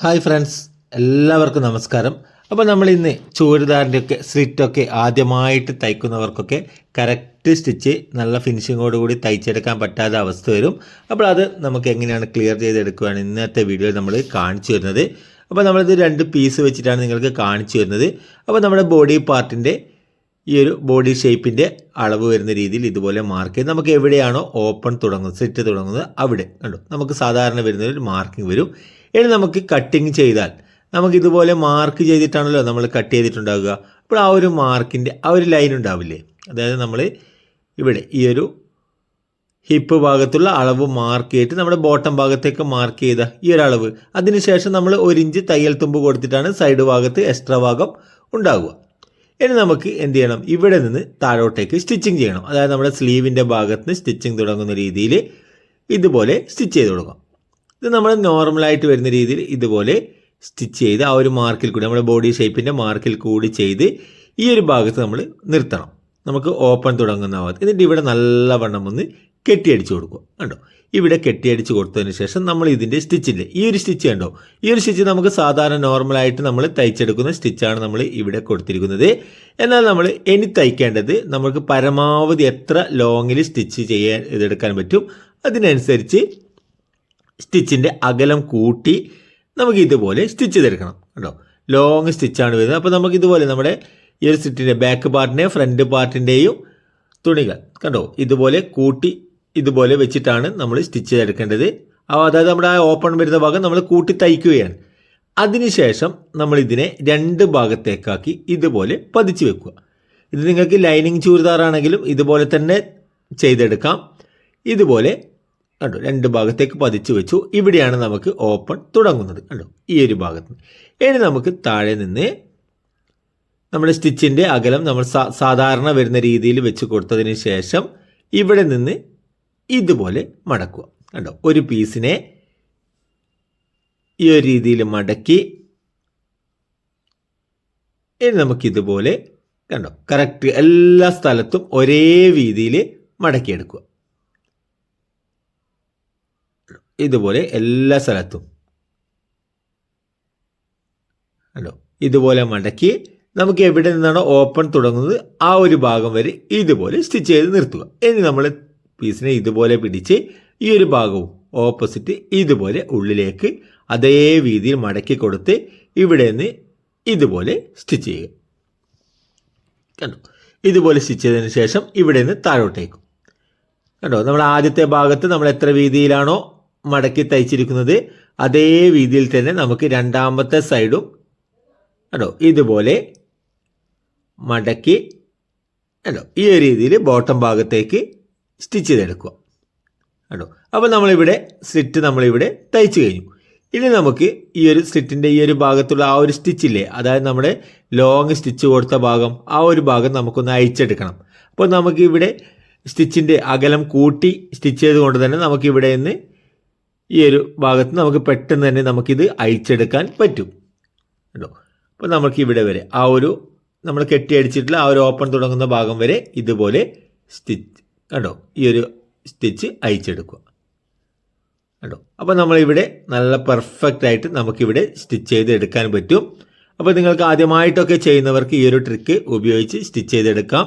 Hi friends എല്ലാവർക്കും നമസ്കാരം. അപ്പോൾ നമ്മൾ ഇന്ന് ചൂരിദാറിന്റെയൊക്കെ സ്ലിറ്റൊക്കെ ആദ്യമായിട്ട് തയ്ക്കുന്നവർക്കൊക്കെ കറക്റ്റ് സ്റ്റിച്ച് നല്ല ഫിനിഷിങ്ങോട് കൂടി തയ്ച്ചെടുക്കാൻ പറ്റാത്ത അവസ്ഥ വരും. അപ്പോൾ അത് നമുക്ക് എങ്ങനെയാണ് ക്ലിയർ ചെയ്തെടുക്കുകയാണ് ഇന്നത്തെ വീഡിയോയിൽ നമ്മൾ കാണിച്ചു വരുന്നത് അപ്പോൾ നമ്മളിത് രണ്ട് പീസ് വെച്ചിട്ടാണ് നിങ്ങൾക്ക് കാണിച്ചു വരുന്നത് അപ്പോൾ നമ്മുടെ ബോഡി പാർട്ടിന്റെ ഈ ഒരു ബോഡി ഷേപ്പിന്റെ അളവ് വരുന്ന രീതിയിൽ ഇതുപോലെ മാർക്ക് ചെയ്ത് നമുക്ക് എവിടെയാണോ ഓപ്പൺ തുടങ്ങുന്നത് സ്ലിറ്റ് തുടങ്ങുന്നത് അവിടെ. കണ്ടു നമുക്ക് സാധാരണ വരുന്ന ഒരു മാർക്കിംഗ് വരും. ഇനി നമുക്ക് കട്ടിങ് ചെയ്താൽ. നമുക്ക് ഇതുപോലെ മാർക്ക് ചെയ്തിട്ടാണല്ലോ നമ്മൾ കട്ട് ചെയ്തിട്ടുണ്ടാവുക. അപ്പോൾ ആ ഒരു മാർക്കിന്റെ ആ ഒരു ലൈൻ ഉണ്ടാവില്ലേ? അതായത് നമ്മൾ ഇവിടെ ഈ ഒരു ഹിപ്പ് ഭാഗത്തുള്ള അളവ് മാർക്ക് ചെയ്തിട്ട് നമ്മുടെ ബോട്ടം ഭാഗത്തേക്ക് മാർക്ക് ചെയ്ത ഈ ഒരു അളവ്. അതിനുശേഷം നമ്മൾ ഒരു ഇഞ്ച് തയ്യൽ തുമ്പ് കൊടുത്തിട്ടാണ് സൈഡ് ഭാഗത്ത് എക്സ്ട്രാ ഭാഗം ഉണ്ടാവുക. ഇനി നമുക്ക് എന്ത് ചെയ്യണം? ഇവിടെ നിന്ന് താഴോട്ടേക്ക് സ്റ്റിച്ചിങ് ചെയ്യണം. അതായത് നമ്മുടെ സ്ലീവിന്റെ ഭാഗത്ത് നിന്ന് സ്റ്റിച്ചിങ് തുടങ്ങുന്ന രീതിയിൽ ഇതുപോലെ സ്റ്റിച്ച് ചെയ്ത് കൊടുക്കാം. ഇത് നമ്മൾ നോർമലായിട്ട് വരുന്ന രീതിയിൽ ഇതുപോലെ സ്റ്റിച്ച് ചെയ്ത് ആ ഒരു മാർക്കിൽ കൂടി നമ്മുടെ ബോഡി ഷേപ്പിന്റെ മാർക്കിൽ കൂടി ചെയ്ത് ഈ ഒരു ഭാഗത്ത് നമ്മൾ നിർത്തണം. നമുക്ക് ഓപ്പൺ തുടങ്ങുന്ന ഭാഗത്ത്. എന്നിട്ട് ഇവിടെ നല്ലവണ്ണം ഒന്ന് കെട്ടിയടിച്ച് കൊടുക്കുക. കണ്ടോ? ഇവിടെ കെട്ടിയടിച്ച് കൊടുത്തതിന് ശേഷം നമ്മൾ ഇതിന്റെ സ്റ്റിച്ചില്ലേ ഈ ഒരു സ്റ്റിച്ച് കണ്ടോ? ഈ ഒരു സ്റ്റിച്ച് നമുക്ക് സാധാരണ നോർമലായിട്ട് നമ്മൾ തയ്ച്ചെടുക്കുന്ന സ്റ്റിച്ചാണ് നമ്മൾ ഇവിടെ കൊടുത്തിരിക്കുന്നത്. എന്നാൽ നമ്മൾ ഇനി തയ്ക്കേണ്ടത് നമുക്ക് പരമാവധി എത്ര ലോങ്ങിൽ സ്റ്റിച്ച് ചെയ്യാൻ ഇതെടുക്കാൻ പറ്റും? അതിനനുസരിച്ച് സ്റ്റിച്ചിന്റെ അകലം കൂട്ടി നമുക്ക് ഇതുപോലെ സ്റ്റിച്ച് ചെയ്തെടുക്കണം കേട്ടോ. ലോങ് സ്റ്റിച്ചാണ് വരുന്നത്. അപ്പോൾ നമുക്ക് ഇതുപോലെ നമ്മുടെ ഈ ഒരു സ്റ്റിച്ചിന്റെ ബാക്ക് പാർട്ടിന്റെയും ഫ്രണ്ട് പാർട്ടിന്റെയും തുണികൾ കണ്ടോ? ഇതുപോലെ കൂട്ടി ഇതുപോലെ വെച്ചിട്ടാണ് നമ്മൾ സ്റ്റിച്ച് ചെയ്തെടുക്കേണ്ടത്. അതായത് നമ്മുടെ ആ ഓപ്പൺ വരുന്ന ഭാഗം നമ്മൾ കൂട്ടി തയ്ക്കുകയാണ്. അതിനുശേഷം നമ്മൾ ഇതിനെ രണ്ട് ഭാഗത്തേക്കാക്കി ഇതുപോലെ പതിച്ച് വെക്കുക. ഇത് നിങ്ങൾക്ക് ലൈനിങ് ചൂരിദാറാണെങ്കിലും ഇതുപോലെ തന്നെ ചെയ്തെടുക്കാം. ഇതുപോലെ കണ്ടോ? രണ്ട് ഭാഗത്തേക്ക് പതിച്ചു വെച്ചു. ഇവിടെയാണ് നമുക്ക് ഓപ്പൺ തുടങ്ങുന്നത്. കണ്ടോ? ഈ ഒരു ഭാഗത്ത് ഇനി നമുക്ക് താഴെ നിന്ന് നമ്മുടെ സ്റ്റിച്ചിന്റെ അകലം നമ്മൾ സാധാരണ വരുന്ന രീതിയിൽ വെച്ച് കൊടുത്തതിന് ശേഷം ഇവിടെ നിന്ന് ഇതുപോലെ മടക്കുക. കണ്ടോ? ഒരു പീസിനെ ഈ ഒരു രീതിയിൽ മടക്കി ഇനി നമുക്കിതുപോലെ കണ്ടോ? കറക്റ്റ് എല്ലാ സ്ഥലത്തും ഒരേ രീതിയിൽ മടക്കിയെടുക്കുക. ഇതുപോലെ എല്ലാ സ്ഥലത്തും. അല്ലോ ഇതുപോലെ മടക്കി നമുക്ക് എവിടെ നിന്നാണോ ഓപ്പൺ തുടങ്ങുന്നത് ആ ഒരു ഭാഗം വരെ ഇതുപോലെ സ്റ്റിച്ച് ചെയ്ത് നിർത്തുക. ഇനി നമ്മൾ പീസിനെ ഇതുപോലെ പിടിച്ച് ഈ ഒരു ഭാഗവും ഓപ്പോസിറ്റ് ഇതുപോലെ ഉള്ളിലേക്ക് അതേ രീതിയിൽ മടക്കി കൊടുത്ത് ഇവിടെ നിന്ന് ഇതുപോലെ സ്റ്റിച്ച് ചെയ്യുക. കണ്ടോ? ഇതുപോലെ സ്റ്റിച്ച് ചെയ്തതിന് ശേഷം ഇവിടെ നിന്ന് താഴോട്ടേക്കും. കണ്ടോ? നമ്മൾ ആദ്യത്തെ ഭാഗത്ത് നമ്മൾ എത്ര വീതിയിലാണോ മടക്കി തയ്ച്ചിരിക്കുന്നത് അതേ രീതിയിൽ തന്നെ നമുക്ക് രണ്ടാമത്തെ സൈഡും കണ്ടോ ഇതുപോലെ മടക്കി കണ്ടോ ഈ ഒരു രീതിയിൽ ബോട്ടം ഭാഗത്തേക്ക് സ്റ്റിച്ച് ചെയ്തെടുക്കുക. കണ്ടോ അപ്പോൾ നമ്മളിവിടെ സ്ലിറ്റ് നമ്മളിവിടെ തയ്ച്ചു കഴിഞ്ഞു. ഇനി നമുക്ക് ഈ ഒരു സ്ലിറ്റിന്റെ ഈ ഒരു ഭാഗത്തുള്ള ആ ഒരു സ്റ്റിച്ചില്ലേ അതായത് നമ്മുടെ ലോങ് സ്റ്റിച്ച് കൊടുത്ത ഭാഗം ആ ഒരു ഭാഗം നമുക്കൊന്ന് അയച്ചെടുക്കണം അപ്പോൾ നമുക്കിവിടെ സ്റ്റിച്ചിന്റെ അകലം കൂട്ടി സ്റ്റിച്ച് ചെയ്തുകൊണ്ട് തന്നെ നമുക്കിവിടെ നിന്ന് ഈ ഒരു ഭാഗത്ത് നമുക്ക് പെട്ടെന്ന് തന്നെ നമുക്കിത് അയച്ചെടുക്കാൻ പറ്റും. കേട്ടോ അപ്പോൾ നമുക്ക് ഇവിടെ വരെ ആ ഒരു നമ്മൾ കെട്ടിയടിച്ചിട്ടുള്ള ആ ഒരു ഓപ്പൺ തുടങ്ങുന്ന ഭാഗം വരെ ഇതുപോലെ സ്റ്റിച്ച് കണ്ടോ? ഈ ഒരു സ്റ്റിച്ച് അയച്ചെടുക്കുക കേട്ടോ അപ്പോൾ നമ്മളിവിടെ നല്ല പെർഫെക്റ്റ് ആയിട്ട് നമുക്കിവിടെ സ്റ്റിച്ച് ചെയ്ത് എടുക്കാൻ പറ്റും. അപ്പോൾ നിങ്ങൾക്ക് ആദ്യമായിട്ടൊക്കെ ചെയ്യുന്നവർക്ക് ഈ ഒരു ട്രിക്ക് ഉപയോഗിച്ച് സ്റ്റിച്ച് ചെയ്തെടുക്കാം.